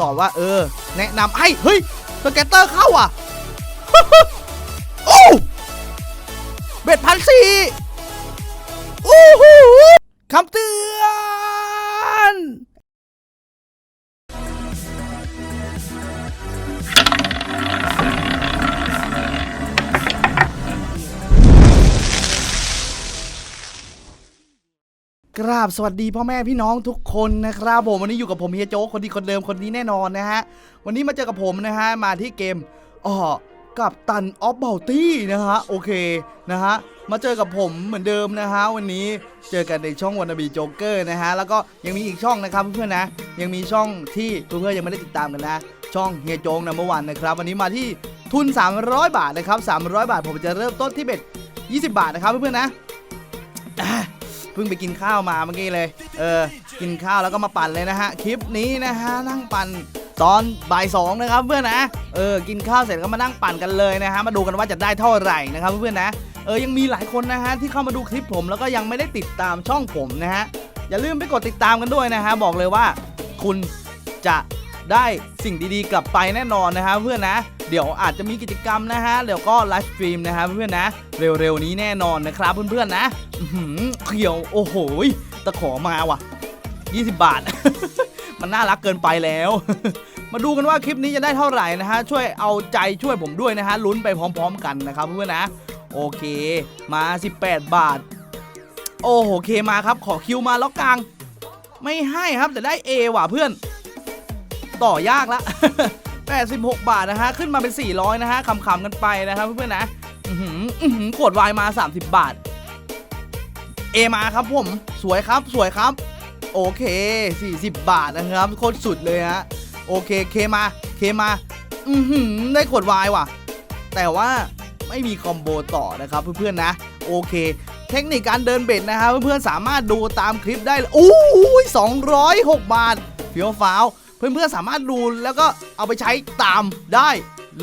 ตอบว่าเออ แนะนำไอ้เฮ้ยสแกตเตอร์เข้าอะโอ้เบ็ดพันสี่โอ้โหคำเตือน กราบสวัสดีพ่อแม่พี่น้องทุกคนนะครับผมวันนี้อยู่กับผมเฮียโจ๊กคนดีคนเดิมคนนี้แน่นอนนะฮะวันนี้มาเจอกับผมนะฮะมาที่เกมอ๋อกับตันออฟเบลตี้นะฮะโอเคนะฮะมาเจอกับผมเหมือนเดิมนะฮะวันนี้เจอกันในช่องวันบีโจ๊กเกอร์นะฮะแล้วก็ยังมีอีกช่องนะครับเพื่อนๆนะยังมีช่องที่เพื่อนๆยังไม่ได้ติดตามกันนะ ช่องเฮียโจ๊กนัมเบอวันนะครับ วันนี้มาที่ทุน 300 บาทนะครับ300 บาทผมจะเริ่มต้นที่เบ็ด20 บาทนะครับเพื่อนๆนะ พิ่งไปกินข้าวมาเมื่อกี้เลย เออ กินข้าวแล้วก็มาปั่นเลยนะฮะ คลิปนี้นะฮะ นั่งปั่นตอนบ่ายสองนะครับเพื่อนนะ เออ กินข้าวเสร็จก็มานั่งปั่นกันเลยนะฮะ มาดูกันว่าจะได้เท่าไหร่นะครับเพื่อนนะ เออ ยังมีหลายคนนะฮะที่เข้ามาดูคลิปผมแล้วก็ยังไม่ได้ติดตามช่องผมนะฮะ อย่าลืมไปกดติดตามกันด้วยนะฮะ บอกเลยว่าคุณจะ ได้สิ่งดีๆ กลับไปแน่นอนนะฮะเพื่อนนะ เดี๋ยวอาจจะมีกิจกรรมนะฮะเดี๋ยวก็ไลฟ์สตรีมนะฮะเพื่อนนะ เร็วๆนี้แน่นอนนะครับเพื่อนๆนะเขียวโอ้โหตะขอมาว่ะ 20 บาท มันน่ารักเกินไปแล้ว มาดูกันว่าคลิปนี้จะได้เท่าไหร่นะฮะช่วยเอาใจช่วยผมด้วยนะฮะลุ้นไปพร้อม ๆ กันนะครับเพื่อนนะ โอเค มา 18 บาท โอ้โหเคมาครับขอคิวมาล็อกกลาง ไม่ให้ครับแต่ได้ A ว่ะเพื่อน ต่อยากละ 86 บาทนะฮะ ขึ้นมาเป็น 400 นะฮะขำๆกันไปนะครับเพื่อนๆนะหืออื้อหือขวดวน์มา 30 บาท เอมาครับผม สวยครับสวยครับ โอเค 40 บาทนะครับ โคตรสุดเลยฮะ โอเค เคมา เคมา อือหือได้ขวดวน์ว่ะ แต่ว่าไม่มีคอมโบต่อนะครับเพื่อนๆนะ โอเค เทคนิคการเดินเบ็ดนะครับเพื่อนๆสามารถดูตามคลิปได้เลยอู้ย206 บาทเฟี้ยวฟ้าว เพื่อนๆสามารถดูแล้วก็เอาไปใช้ตามได้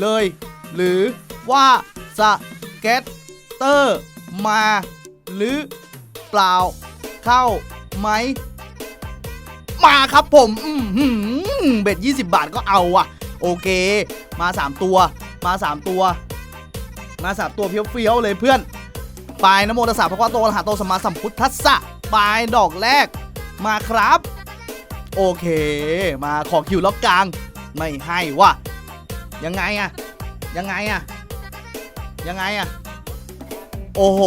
เลย หรือว่าสเก็ตเตอร์มา หรือเปล่าเข้าไหมมาครับผมเบ็ด 20 บาทก็เอาอะโอเค มา 3 ตัว มา 3 ตัว มา3ตัวเฟี้ยวๆเลยเพื่อนปลายนโมตัสสะพระควาโตอรหะโตสมมาสัมพุทธัสสะปลายดอกแรกมาครับ โอเค มาขอคิวล็อกกลาง ไม่ให้ว่ะยังไงอะยังไงอะยังไงอะโอ้โห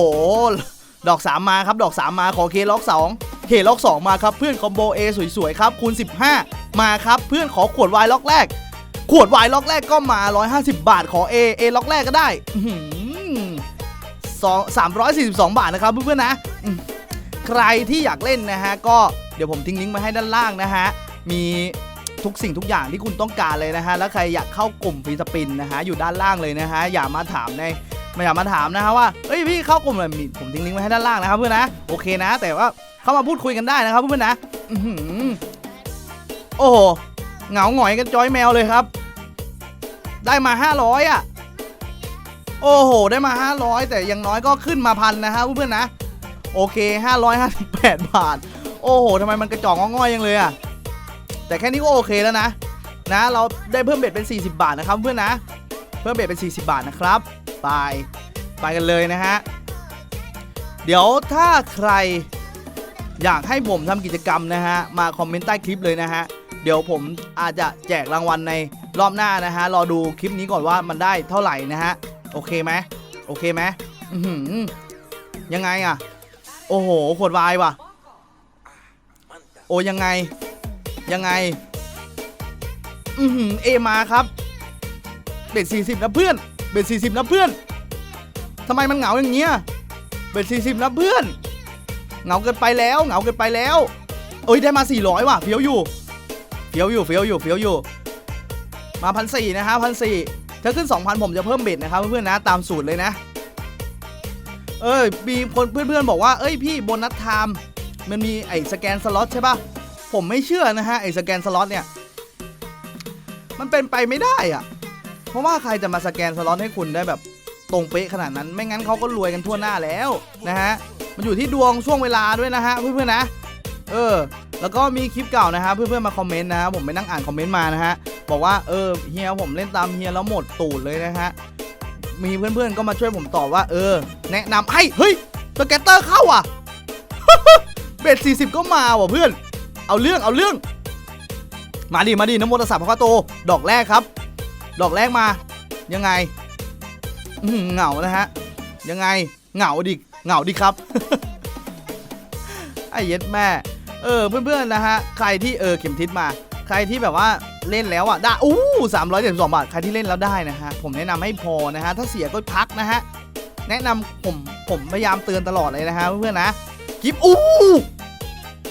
ดอก3มาครับ ดอก3มาขอเคล็อก2เคล็อก2มาครับเพื่อนคอมโบ A สวยๆครับคูณ15 มาครับเพื่อนขอขวดวายล็อกแรก ขวดวายล็อกแรกก็มา 150 บาทขอ A A ล็อกแรกก็ได้สอื้อหือสอง342บาทนะครับเพื่อนๆนะ ใครที่อยากเล่นนะฮะก็เดี๋ยวผมทิ้งลิงก์มาให้ด้านล่างนะฮะมีทุกสิ่งทุกอย่างที่คุณต้องการเลยนะฮะแล้วใครอยากเข้ากลุ่มฟรีสปินนะฮะอยู่ด้านล่างเลยนะฮะอย่ามาถามในมาอย่ามาถามนะฮะว่าเฮ้ยพี่เข้ากลุ่มอะไรมีผมทิ้งลิงก์ไว้ให้ด้านล่างนะครับเพื่อนนะโอเคนะ แต่ว่าเข้ามาพูดคุยกันได้นะครับเพื่อนนะโอ้โหเหงาหงอยกันจอยแมวเลยครับ ได้มา 500 อะ โอ้โห ได้มา 500 แต่ยังน้อยก็ขึ้นมาพันนะฮะเพื่อนๆนะ โอเค 558 บาท โอ้โหทำไมมันกระจอกงอยๆยังเลยอะแต่แค่นี้ก็โอเคแล้วนะ นะ เราได้เพิ่มเบ็ดเป็น 40 บาทนะครับเพื่อนนะ เพิ่มเบ็ดเป็น 40 บาทนะครับ ไป ไปกันเลยนะฮะ เดี๋ยวถ้าใครอยากให้ผมทำกิจกรรมนะฮะ มาคอมเมนต์ใต้คลิปเลยนะฮะ เดี๋ยวผมอาจจะแจกรางวัลในรอบหน้านะฮะ รอดูคลิปนี้ก่อนว่ามันได้เท่าไหร่นะฮะ โอเคไหมโอเคไหมยังไงอะ โอ้โหขวดวายว่ะ โอ้ยังไง ยังไง อือหือเอมาครับ เบ็ด40นะเพื่อน เบ็ด40นะเพื่อนทำไมมันเหงาอย่างเงี้ย เบ็ด40นะเพื่อน เหงาเกินไปแล้ว เหงาเกินไปแล้ว เอ้ยได้มา400ว่ะเฟี้ยวอยู่ เฟี้ยวอยู่ เฟี้ยวอยู่ เฟี้ยวอยู่ มาพันสี่นะฮะพันสี่ถ้าขึ้น2,000ผมจะเพิ่มเบ็ดนะครับเพื่อนๆนะตามสูตรเลยนะ เอ้ยมีคนเพื่อนๆบอกว่าเอ้ยพี่โบนัสไทม์มันมีไอ้สแกนสล็อตใช่ปะผมไม่เชื่อนะฮะไอ้สแกนสล็อตเนี่ย มันเป็นไปไม่ได้อะเพราะว่าใครจะมาสแกนสล็อตให้คุณได้แบบตรงเป๊ะขนาดนั้น ไม่งั้นเขาก็รวยกันทั่วหน้าแล้วนะฮะ มันอยู่ที่ดวงช่วงเวลาด้วยนะฮะเพื่อนๆนะ เออ แล้วก็มีคลิปเก่านะฮะเพื่อนๆมาคอมเมนต์นะฮะผมไปนั่งอ่านคอมเมนต์มานะฮะ บอกว่าเออเฮียผมเล่นตามเฮียแล้วหมดตูดเลยนะฮะ มีเพื่อนๆก็มาช่วยผมตอบว่า เออ แนะนำให้เฮ้ยสเกตเตอร์เข้าอะ เบ็ดสี่สิบก็มาว่ะเพื่อน เอาเรื่องเอาเรื่อง มาดิมาดิน้ำมนต์ศัพท์พระโต ดอกแรกครับ ดอกแรกมา ยังไงเหงานะฮะ ยังไงเหงาดิเหงาดิครับไอ้เย็ดแม่ เออเพื่อนๆนะฮะ ใครที่เออเข็มทิศมา ใครที่แบบว่าเล่นแล้วอะได้อู้สามร้อยเจ็ดสิบสองบาท ใครที่เล่นแล้วได้นะฮะ ผมแนะนำให้พอนะฮะ ถ้าเสียก็พักนะฮะ แนะนำผมผมพยายามเตือนตลอดเลยนะฮะเพื่อนๆนะกิฟอู้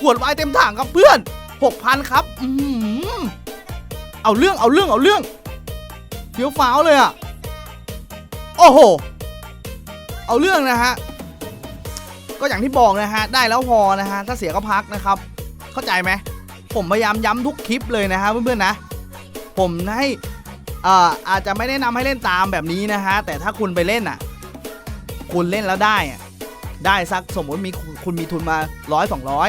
ขวดวน์เต็มถังครับเพื่อนหกพันครับ อืมเอาเรื่องเอาเรื่องเอาเรื่องเฟี้ยวฟ้าวเลยอะ โอ้โห เอาเรื่องนะฮะ ก็อย่างที่บอกนะฮะ ได้แล้วพอนะฮะ ถ้าเสียก็พักนะครับ เข้าใจไหม ผมพยายามย้ำทุกคลิปเลยนะฮะเพื่อนๆนะ ผมให้อ่ออาจจะไม่แนะนำให้เล่นตามแบบนี้นะฮะแต่ถ้าคุณไปเล่นอะ คุณเล่นแล้วได้อะได้สักสมมติมีคุณมีทุนมาร้อยสองร้อย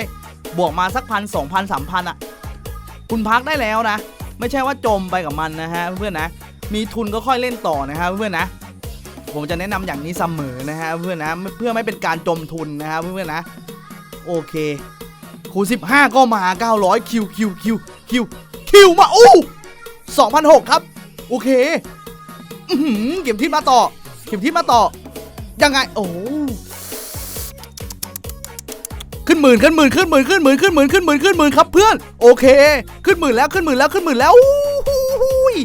บวกมาสักพันสองพันสามพันอะ คุณพักได้แล้วนะ ไม่ใช่ว่าจมไปกับมันนะฮะเพื่อนๆนะมีทุนก็ค่อยเล่นต่อนะฮะเพื่อนๆนะผมจะแนะนำอย่างนี้เสมอนะฮะเพื่อนนะเพื่อไม่เป็นการจมทุนนะฮะเพื่อนๆนะ โอเค คูณ15ก็มา900คิวคิวคิวคิวคิวมาอู้2,006ครับ โอเคอือหือเข็มทิศมาต่อ เข็มทิศมาต่อ ยังไง โอ้ขึ้นหมื่นขึ้นหมื่นขึ้นหมื่นขึ้นหมื่นขึ้นหมื่นขึ้นหมื่นขึ้นหมื่นครับเพื่อน โอเค ขึ้นหมื่นแล้วขึ้นหมื่นแล้วขึ้นหมื่นแล้วอู้หูย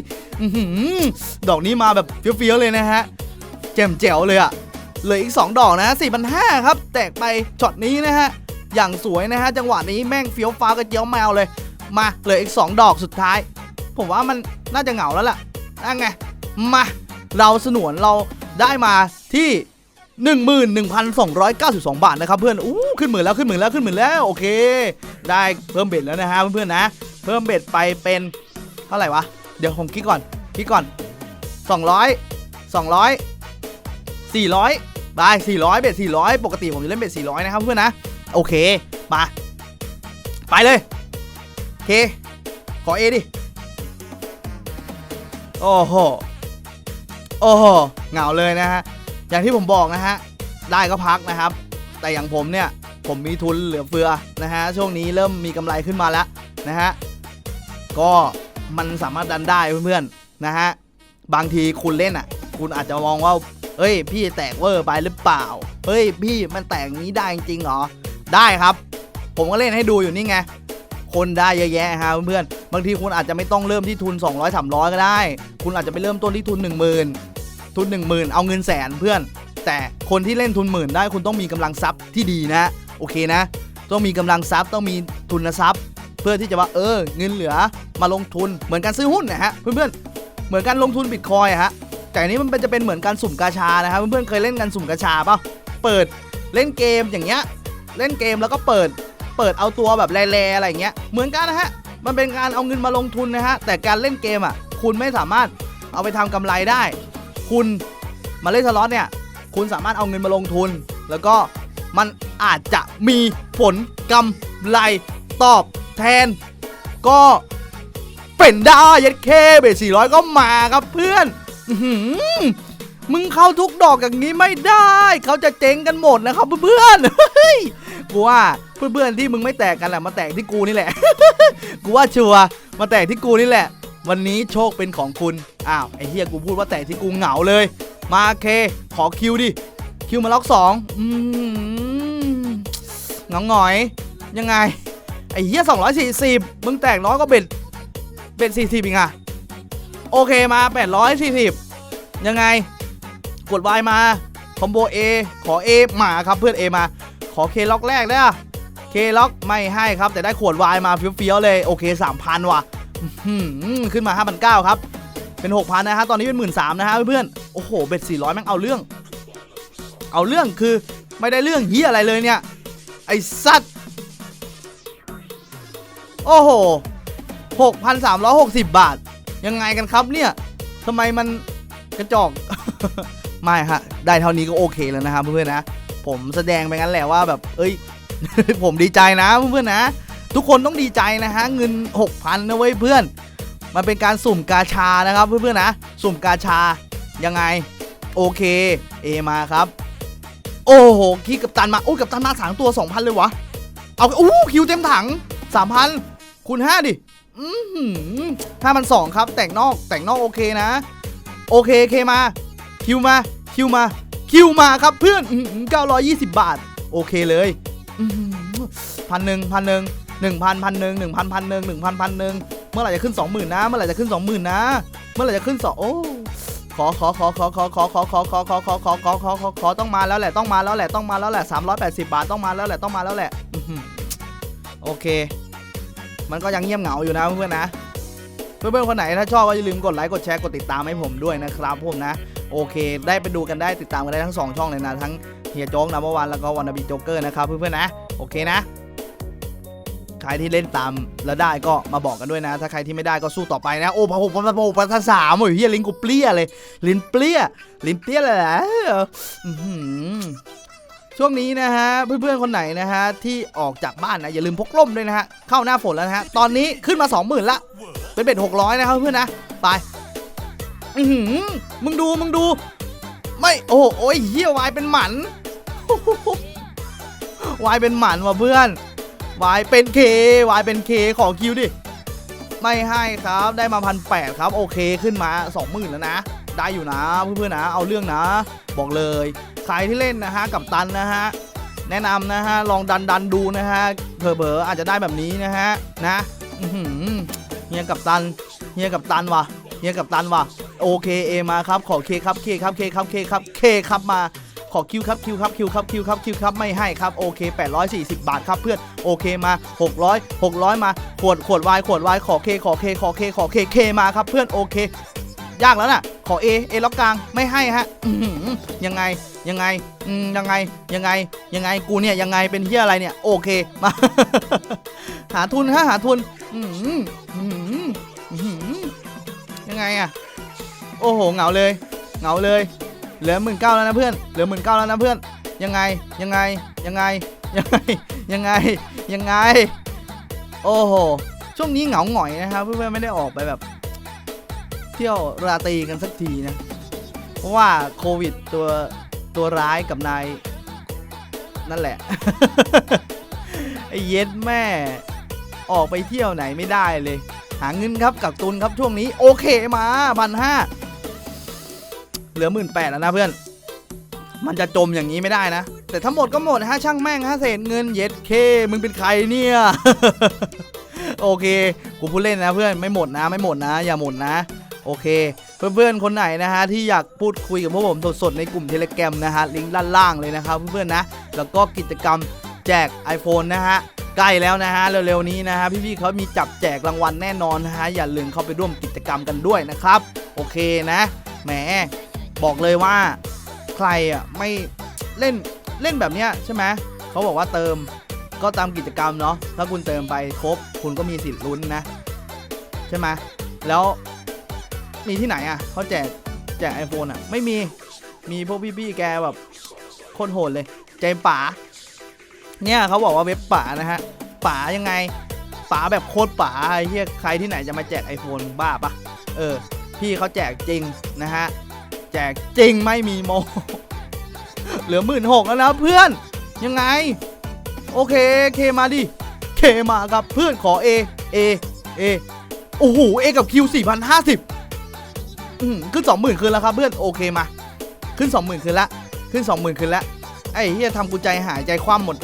หือดอกนี้มาแบบเฟี้ยวๆเลยนะฮะแจ่มแจ๋วเลยอะเหลืออีก 2 ดอกนะ4,500ครับ แตกไปช็อตนี้นะฮะ อย่างสวยนะฮะจังหวะนี้แม่งเฟี้ยวฟ้ากระเจียวแมวเลย มาเหลืออีก 2 ดอกสุดท้าย ผมว่ามันน่าจะเหงาแล้วล่ะนั่นไงมาเราสนวนเราได้มาที่ 11,292 บาทนะครับเพื่อนอู้ขึ้นหมื่นแล้วขึ้นหมื่นแล้วขึ้นหมื่นแล้วโอเค ได้เพิ่มเบ็ดแล้วนะฮะเพื่อนๆนะ เพิ่มเบ็ดไปเป็นเท่าไหร่วะเดี๋ยวผมคิดก่อนคิดก่อน 200 200 400บาย400 เบ็ด400 ปกติผมจะเล่นเบ็ด400 นะครับเพื่อนนะ โอเคมาไปเลยโอเค ขอเอดิ โอ้โห โอ้โหเหงาเลยนะฮะ อย่างที่ผมบอกนะฮะ ได้ก็พักนะครับ แต่อย่างผมเนี่ย ผมมีทุนเหลือเฟือนะฮะ ช่วงนี้เริ่มมีกำไรขึ้นมาแล้วนะฮะ ก็มันสามารถดันได้เพื่อนๆนะฮะ บางทีคุณเล่นอะ คุณอาจจะมองว่าเอ้ย พี่แตกเวอร์ไปหรือเปล่า เฮ้ย พี่มันแต่งนี้ได้จริงเหรอ ได้ครับ ผมก็เล่นให้ดูอยู่นี่ไง คนได้เยอะแยะฮะเพื่อนๆบางทีคุณอาจจะไม่ต้องเริ่มที่ทุน 200 300 ก็ได้ คุณอาจจะไปเริ่มต้นที่ทุน 10,000 ทุน 10,000 เอาเงินแสนเพื่อน แต่คนที่เล่นทุนหมื่นได้คุณต้องมีกำลังทรัพย์ที่ดีนะ โอเคนะ ต้องมีกำลังทรัพย์ต้องมีทุนทรัพย์ เพื่อที่จะว่าเออ เงินเหลือมาลงทุนเหมือนการซื้อหุ้นนะฮะเพื่อนๆเหมือนการลงทุนบิตคอยนะฮะแต่อันนี้มันเป็นจะเป็นเหมือนการสุ่มกาชานะครับเพื่อนๆเคยเล่นกันสุ่มกาชาเปล่าเปิดเล่นเกมอย่างเงี้ย เล่นเกมแล้วก็เปิด เปิดเอาตัวแบบแร่ๆอะไรเงี้ย เหมือนกันนะฮะ มันเป็นการเอาเงินมาลงทุนนะฮะ แต่การเล่นเกมอะ คุณไม่สามารถเอาไปทำกำไรได้ คุณมาเล่นสล็อตเนี่ย คุณสามารถเอาเงินมาลงทุน แล้วก็มันอาจจะมีผลกำไรตอบแทน ก็เป็นได้ยัดเคเบส400ก็มาครับเพื่อนมึงเข้าทุกดอกอย่างนี้ไม่ได้ เขาจะเจ๊งกันหมดนะครับเพื่อนเฮ้ย กูว่าเพื่อนๆที่มึงไม่แตกกันแหละมาแตกที่กูนี่แหละ กูว่าชัวมาแตกที่กูนี่แหละ วันนี้โชคเป็นของคุณ อ้าวไอ้เฮียกูพูดว่าแตกที่กูเหงาเลย มาเค ขอคิวดิ คิวมาล็อกสองอืมเหงาหงอย ยังไง ไอ้เฮีย240มึงแตกน้อยก็เบ็ด เบ็ด40อีกอะโอเคมา840ยังไง กด Y มา คอมโบ A ขอ A มาครับเพื่อน A มา ขอ K ล็อกแรกได้อะ K ล็อกไม่ให้ครับ แต่ได้ขวด Y มาเฟี้ยวๆเลยโอเค3,000ว่ะอื้อหือขึ้นมา5,900ครับ เป็น 6,000นะฮะตอนนี้เป็น 13,000นะฮะเพื่อนๆโอ้โหเบ็ด400แม่งเอาเรื่อง เอาเรื่องคือไม่ได้เรื่องเฮียอะไรเลยเนี่ยไอ้สัตว์โอ้โห 6,360 บาท ยังไงกันครับเนี่ยทำไมมันกระจอก ไม่ฮะ ได้เท่านี้ก็โอเคแล้วนะครับเพื่อนๆนะ ผมแสดงไปงั้นแหละว่าแบบ เอ้ย ผมดีใจนะเพื่อนๆนะ ทุกคนต้องดีใจนะฮะเงิน 6,000นะเว้ยเพื่อน มันเป็นการสุ่มกาชานะครับเพื่อนๆนะ สุ่มกาชายังไง โอเคเอมาครับ โอ้โหคีกับตันมาโอ้กับตันมาสามตัว 2,000 เลยวะเอาอู้คิวเต็มถัง 3,000คูณ5ดิอือหือห้าพันสองครับแต่งนอกแต่งนอกโอเคนะ โอเคเคมาคิวมาคิวมา คิวมาครับเพื่อนเก้าร้อยยี่สิบาท โอเคเลยพันหนึ่งพันหนึ่งหนึ่งพันพันหนึ่งหนึ่งพันพันหนึ่งหนึ่งพันพันหนึ่งเมื่อไหร่จะขึ้นสองหมื่นนะ เมื่อไหร่จะขึ้นสองหมื่นนะ เมื่อไหร่จะขึ้นสองโอ้ขอขอขอขอขอขอขอขอขอขอขอขอขอขอขอขอต้องมาแล้วแหละต้องมาแล้วแหละต้องมาแล้วแหละสามร้อยแปดสิบบาทต้องมาแล้วแหละต้องมาแล้วแหละโอเค มันก็ยังเงียบเหงาอยู่นะเพื่อนๆนะเพื่อนๆคนไหนถ้าชอบก็อย่าลืมกดไลค์กดแชร์กดติดตามให้ผมด้วยนะครับผมนะ โอเค ได้ไปดูกันได้ติดตามกันได้ทั้ง 2 ช่องเลยนะ ทั้งเฮียโจ๊กนัมเบอวันแล้วก็วันนบีโจ๊กเกอร์นะครับเพื่อนๆนะ โอเคนะ ใครที่เล่นตามแล้วได้ก็มาบอกกันด้วยนะ ถ้าใครที่ไม่ได้ก็สู้ต่อไปนะ โอ้พะโอ้พะโอ้ภาษาสามโอ้ยเฮียลิ้นกูเปรี้ยเลย ลิ้นเปรี้ย ลิ้นเปรี้ยเลยแหละช่วงนี้นะฮะเพื่อนๆคนไหนนะฮะที่ออกจากบ้านนะอย่าลืมพกร่มด้วยนะฮะเข้าหน้าฝนแล้วนะฮะตอนนี้ขึ้นมา 20,000ละเป็นเบ็ดหกร้อยนะครับเพื่อนนะไป อือหือมึงดูมึงดู ไม่โอ้โอ้ยเฮียวายเป็นหมันวายเป็นหมันว่ะเพื่อนวายเป็นเควายเป็นเคขอคิวดิ ไม่ให้ครับได้มาพันแปดครับ โอเคขึ้นมาสองหมื่นแล้วนะ ได้อยู่นะเพื่อนๆนะ เอาเรื่องนะ บอกเลยใครที่เล่นนะฮะกับตันนะฮะแนะนำนะฮะลองดันดันดูนะฮะเผลอๆอาจจะได้แบบนี้นะฮะนะเฮียกับตันเฮียกับตันว่ะเฮียกับตันว่ะ โอเคเอมาครับขอเคครับเคครับเคครับเคครับเคครับมาขอคิวครับคิวครับคิวครับคิวครับคิวครับไม่ให้ครับโอเค 840 บาทครับเพื่อนโอเคมา 600 600 มาขวดขวดวายขวดวายขอเคขอเคขอเคขอเคเคมาครับเพื่อนโอเค ยากแล้วน่ะ ขอ A A ล็อกกลางไม่ให้ฮะยังไงยังไงยังไงยังไงยังไงกูเนี่ยยังไงเป็นเฮียอะไรเนี่ยโอเคมา หาทุนฮะหาทุนยังไงอะ โอ้โหเหงาเลยเหงาเลยเหลือหมื่นเก้าแล้วนะเพื่อนเหลือหมื่นเก้าแล้วนะเพื่อนยังไงยังไงยังไงยังไงยังไงยังไง โอ้โหช่วงนี้เหงาหงอยนะครับเพื่อนๆไม่ได้ออกไปแบบ เที่ยวราตรีกันสักทีนะเพราะว่าโควิดตัวตัวร้ายกับนายนั่นแหละไอ้เย็ดแม่ออกไปเที่ยวไหนไม่ได้เลย หาเงินครับกักตุนครับช่วงนี้ โอเคมาพันห้า เหลือหมื่นแปดแล้วนะเพื่อน มันจะจมอย่างนี้ไม่ได้นะ แต่ทั้งหมดก็หมดฮะช่างแม่งฮะเศษเงินเย็ดเค มึงเป็นใครเนี่ย โอเค กูพูดเล่นนะเพื่อนไม่หมดนะไม่หมดนะ อย่าหมดนะ โอเค เพื่อนๆคนไหนนะฮะที่อยากพูดคุยกับพวกผมสดๆในกลุ่มเทเล gram นะฮะลิงก์ด้านล่างเลยนะครับเพื่อนๆนะ แล้วก็กิจกรรมแจก iPhone นะฮะใกล้แล้วนะฮะเร็วๆนี้นะฮะพี่ๆเขามีจับแจกรางวัลแน่นอนนะฮะอย่าลืมเข้าไปร่วมกิจกรรมกันด้วยนะครับ โอเคนะแหม บอกเลยว่าใครอะไม่เล่นเล่นแบบเนี้ยใช่ไหมเขาบอกว่าเติมก็ตามกิจกรรมเนาะถ้าคุณเติมไปครบ คุณก็มีสิทธิ์ลุ้นนะ ใช่ไหมแล้วมีที่ไหนอะเขาแจกแจก iPhone อะ ไม่มีมีพวกพี่ๆแกแบบโคตรโหดเลย ใจป๋าเนี่ยเขาบอกว่าเว็บป๋านะฮะป๋ายังไงป๋าแบบโคตรป๋าไอ้เหี้ยใครที่ไหนจะมาแจก iPhone บ้าปะเออ พี่เขาแจกจริงนะฮะ แจกจริงไม่มีโม เหลือหมื่นหกแล้วนะเพื่อน ยังไง โอเคเคมาดิ เคมาครับเพื่อนขอ A A A โอ้โห A กับ Q 4,050อืมขึ้น 20,000คืนแล้วครับเพื่อน โอเคมา ขึ้น 20,000คืนละขึ้น 20,000คืนละไอ้เฮียทำกูใจหายใจคว่ำหมด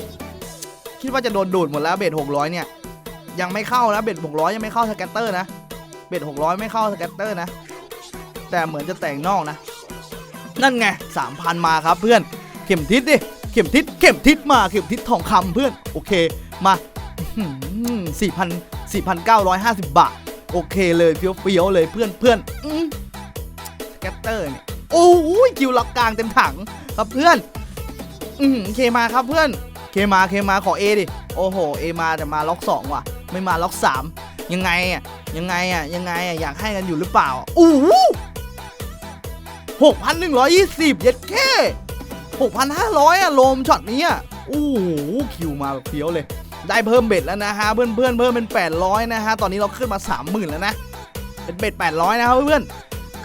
คิดว่าจะโดนดูดหมดแล้วเบ็ด600 เนี่ย ยังไม่เข้านะเบ็ด600 ยังไม่เข้าสแกตเตอร์นะเบ็ด600 ไม่เข้าสแกตเตอร์นะ แต่เหมือนจะแต่งนอกนะ นั่นไง3,000มาครับเพื่อน เข็มทิศดิ เข็มทิศ เข็มทิศมา เข็มทิศทองคำเพื่อน โอเค มาสี่พันสี่พันเก้าร้อยห้าสิบบาท โอเคเลยเฟี้ยวเฟี้ยวเลยเพื่อนเพื่อนสแกตเตอร์เนี่ย โอ้ยคิวล็อกกลางเต็มถังครับเพื่อน อืมเคมาครับเพื่อน เคมา เคมา ขอเอดิ โอ้โห เอมาแต่มาล็อกสองว่ะ ไม่มาล็อกสามยังไงอะ ยังไงอะ ยังไงอะ อยากให้กันอยู่หรือเปล่าอู้ หกพันหนึ่งร้อยยี่สิบเย็ดแค่หกพันห้าร้อยอะโลมช็อตนี้อะโอ้โหคิวมาแบบเฟี้ยวเลย ได้เพิ่มเบ็ดแล้วนะฮะเพื่อนเพื่อนเพิ่มเป็น 800 นะฮะ ตอนนี้เราขึ้นมา 30,000 แล้วนะ เป็นเบ็ด 800 นะครับเพื่อน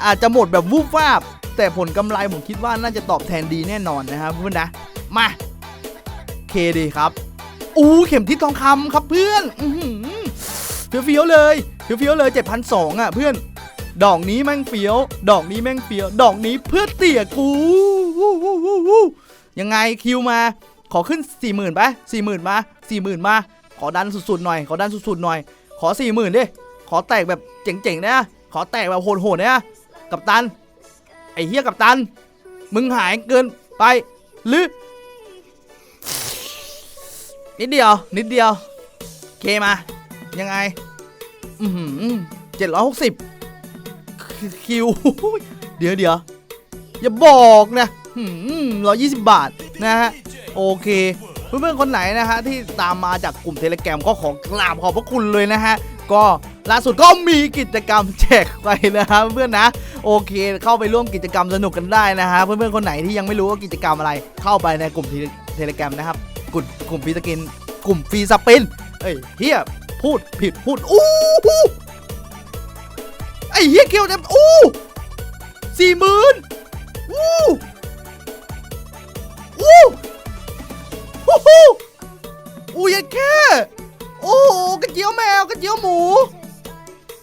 อาจจะหมดแบบวูบวาบ แต่ผลกำไรผมคิดว่าน่าจะตอบแทนดีแน่นอนนะครับเพื่อนนะ มาเคดีครับอู้เข็มทิศทองคำครับเพื่อนถือเฟี้ยวๆเลยเฟี้ยวๆเลย7,200อะเพื่อน ดอกนี้แม่งเฟี้ยว ดอกนี้แม่งเฟี้ยว ดอกนี้เพื่อเตี่ยกู ยังไงคิวมา ขอขึ้น 40,000ไป40,000มา40,000มา ขอดันสุดๆหน่อย ขอดันสุดๆหน่อย ขอ40,000ดิ ขอแตกแบบเจ๋งๆนะ ขอแตกแบบโหดๆนะกับตัน ไอ้เฮียกับตัน มึงหายเกินไป หรือ นิดเดียว นิดเดียว เคมา ยังไง อือหือเจ็ดร้อยหกสิบ คิว เดี๋ยวเดี๋ยวอย่าบอกนะร้อยยี่สิบบาทนะฮะ โอเค เพื่อนๆคนไหนนะฮะ ที่ตามมาจากกลุ่มเทเลแกรมก็ขอกราบขอบพระคุณเลยนะฮะ ก็ล่าสุดก็มีกิจกรรมแจกไปนะฮะเพื่อนนะโอเค เข้าไปร่วมกิจกรรมสนุกกันได้นะฮะเพื่อนๆคนไหนที่ยังไม่รู้ว่ากิจกรรมอะไร เข้าไปในกลุ่มเทเลแกรมนะครับกลุ่มกลุ่มฟรีสกิน กลุ่มฟรีสปินเอ้ยเฮียพูดผิดพูดอู้ ไอ้เฮียเกียวเต็มอู้สี่หมื่นอู้อู้ฮู้ฮู้อู้ยันแค่โอ้โหกระเจียวแมวกระเจียวหมู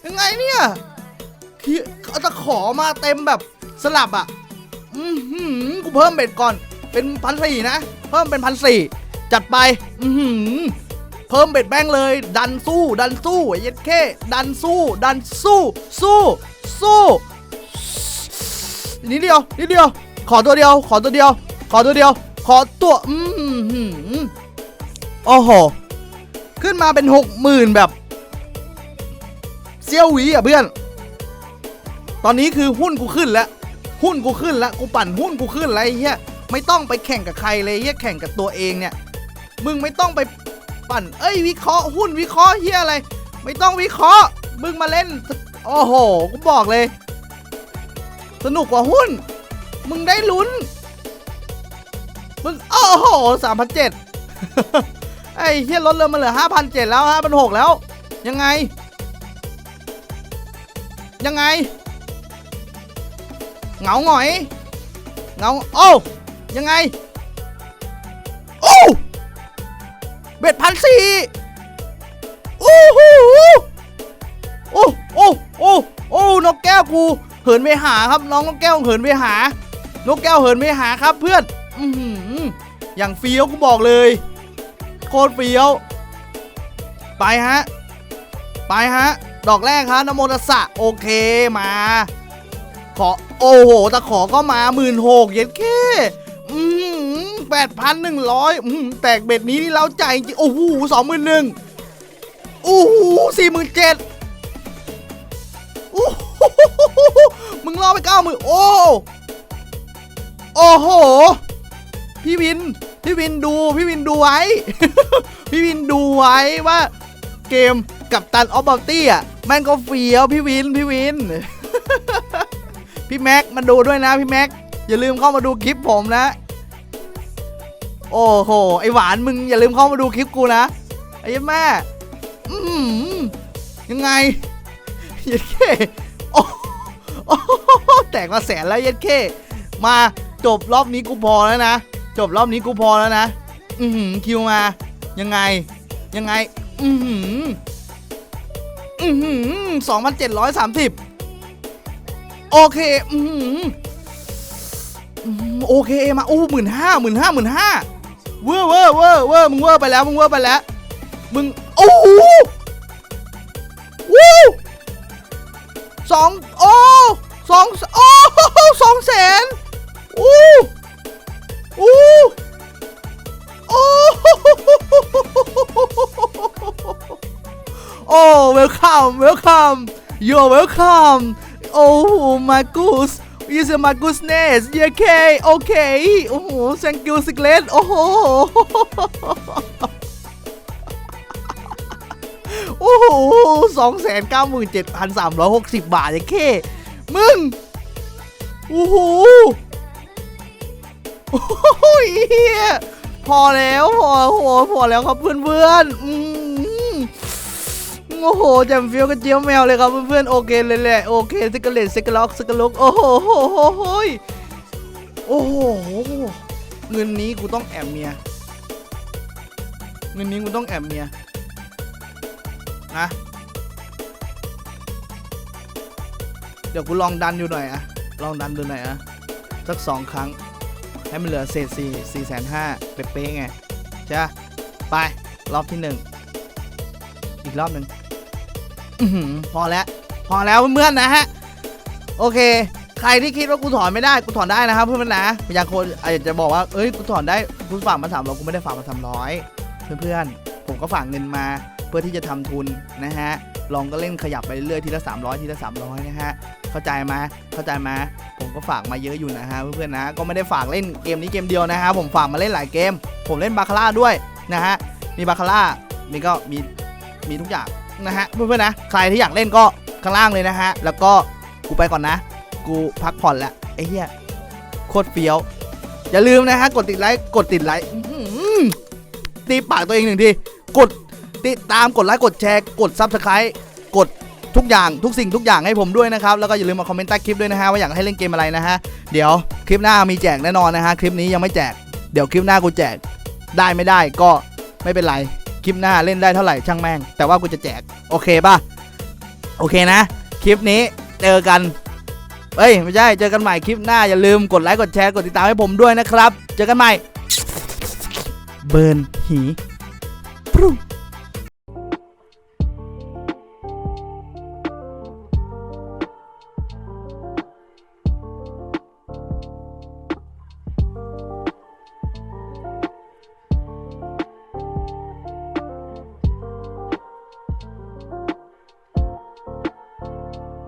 ยังไงเนี่ยคือเอาตะขอมาเต็มแบบสลับอะ อือหือกูเพิ่มเบ็ดก่อน เป็นพันสี่นะ เพิ่มเป็นพันสี่จัดไป อือหือ เพิ่มเบ็ดแบงเลย ดันสู้ ดันสู้ไอ้เย็ดเข้ดันสู้ ดันสู้ สู้ สู้นิดเดียวนิดเดียว ขอตัวเดียว ขอตัวเดียว ขอตัวเดียว ขอตัวอืมโอ้โหขึ้นมาเป็นหกหมื่นแบบเซี่ยวหวีอะเพื่อน ตอนนี้คือหุ้นกูขึ้นแล้ว หุ้นกูขึ้นแล้ว กูปั่นหุ้นกูขึ้นแล้วไอ้เหี้ย ไม่ต้องไปแข่งกับใครเลยเหี้ย แข่งกับตัวเองเนี่ย มึงไม่ต้องไป ปั่น เอ้ยวิเคราะห์หุ้นวิเคราะห์เฮียอะไร ไม่ต้องวิเคราะห์มึงมาเล่น โอ้โหกูบอกเลย สนุกกว่าหุ้น มึงได้ลุ้น มึง โอ้โหสามพันเจ็ดไอ้เฮียลดเลยมาเหลือห้าพันเจ็ดแล้วห้าพันหกแล้ว ยังไง ยังไง เหงาหงอย เหงา โอ้ ยังไง เบ็ดพันสี่โอ้โหโอ้โอ้โอ้โอ้นกแก้วกู เหินไปหาครับน้องนกแก้วเหินไปหา นกแก้วเหินไปหาครับเพื่อนอือออย่างเฟี้ยวกูบอกเลยโคตรเฟี้ยว ไปฮะ ไปฮะ ดอกแรกครับนโมตัสสะโอเคมา ขอโอ้โหตะขอก็มาหมื่นหกเย็นแค่ อืมแปดพันหนึ่งร้อยแตกเบ็ดนี้นี่เล้าใจจริงโอ้โหสองหมื่นหนึ่งโอ้โหสี่หมื่นเจ็ดโอ้โหมึงล่อไปเก้าหมื่นโอ้โอ้โห พี่วิน พี่วินดู พี่วินดูไว้ พี่วินดูไว้ว่าเกมกับตันออฟบัลตี้อะแม่งก็เฟี้ยวพี่วิน พี่วิน พี่แม็กมาดูด้วยนะพี่แม็กอย่าลืมเข้ามาดูคลิปผมนะ โอ้โห ไอหวานมึงอย่าลืมเข้ามาดูคลิปกูนะ ไอ้แม่อืมยังไงย็ดเคโอ้โอ้แตกมาแสนแล้วย็ดเคมาจบรอบนี้กูพอแล้วนะ จบรอบนี้กูพอแล้วนะ อือหือคิวมา ยังไง ยังไง อือหืออือหือสองพันเจ็ดร้อยสามสิบโอเค อืมโอเคมาอู้หมื่นห้าหมื่นห้าหมื่นห้า เว่อเว่อเว่อเว่อมึงเว่อไปแล้วมึงเว่อไปแล้ว มึงโอ้โหวู้สองโอ้สองโอ้สองแสนอู้อู้โอ้โอ้ welcome welcome you're welcome Oh my goose is my goodness yeah okay okay โอ้โห thank you Siglet โอ้โหโอ้โหสองแสนเก้าหมื่นเจ็ดพันสามร้อยหกสิบบาทยังแค่มึงโอ้โหโอ้โหเฮียพอแล้วพอโอ้โหพอแล้วครับเพื่อนๆอืม โอ้โหแจมฟิวกับเจียวแมวเลยครับเพื่อนๆโอเคเลยแหละโอเคสกเลตสกล็อกสกล็อกโอ้โหโอ้โหโอ้โหโอ้โหเงินนี้กูต้องแอบเมียเงินนี้กูต้องแอบเมียนะเดี๋ยวกูลองดันอยู่หน่อยอะลองดันดูหน่อยอะสักสองครั้ง ให้มันเหลือเศษสี่สี่แสนห้าเป๊ะๆไงใช่ไปรอบที่หนึ่งอีกรอบหนึ่ง อื้อหือพอแล้วพอแล้วเพื่อนๆนะฮะโอเค ใครที่คิดว่ากูถอนไม่ได้กูถอนได้นะครับเพื่อนๆนะบางคนอาจจะบอกว่าเอ้ยกูถอนได้กูฝากมาสามร้อยกูไม่ได้ฝากมาสามร้อยเพื่อนๆผมก็ฝากเงินมาเพื่อที่จะทำทุนนะฮะลองก็เล่นขยับไปเรื่อยๆทีละ 300 ทีละ 300 นะฮะ เข้าใจไหมเข้าใจไหมผมก็ฝากมาเยอะอยู่นะฮะเพื่อนๆนะ ก็ไม่ได้ฝากเล่นเกมนี้เกมเดียวนะฮะ ผมฝากมาเล่นหลายเกม ผมเล่นบาคาร่าด้วยนะฮะ มีบาคาร่ามีก็มีมีทุกอย่าง นะฮะเพื่อนๆนะ ใครที่อยากเล่นก็ข้างล่างเลยนะฮะ แล้วก็กูไปก่อนนะ กูพักผ่อนแล้วไอ้เหี้ยโคตรเฟี้ยว อย่าลืมนะฮะ กดติดไลค์กดติดไลค์ตีปากตัวเองหนึ่งทีกดติดตามกดไลค์กดแชร์กดซับสไครต์กดทุกอย่างทุกสิ่งทุกอย่างให้ผมด้วยนะครับ แล้วก็อย่าลืมมาคอมเมนต์ใต้คลิปด้วยนะฮะว่าอยากให้เล่นเกมอะไรนะฮะ เดี๋ยวคลิปหน้ามีแจกแน่นอนนะฮะ คลิปนี้ยังไม่แจก เดี๋ยวคลิปหน้ากูแจก ได้ไม่ได้ก็ไม่เป็นไร คลิปหน้าเล่นได้เท่าไหร่ช่างแม่ง แต่ว่ากูจะแจก โอเคป่ะ โอเคนะ คลิปนี้เจอกันเอ้ย ไม่ใช่ เจอกันใหม่คลิปหน้า อย่าลืมกดไลค์ กดแชร์ กดติดตามให้ผมด้วยนะครับ เจอกันใหม่ เบิร์นหีปรุง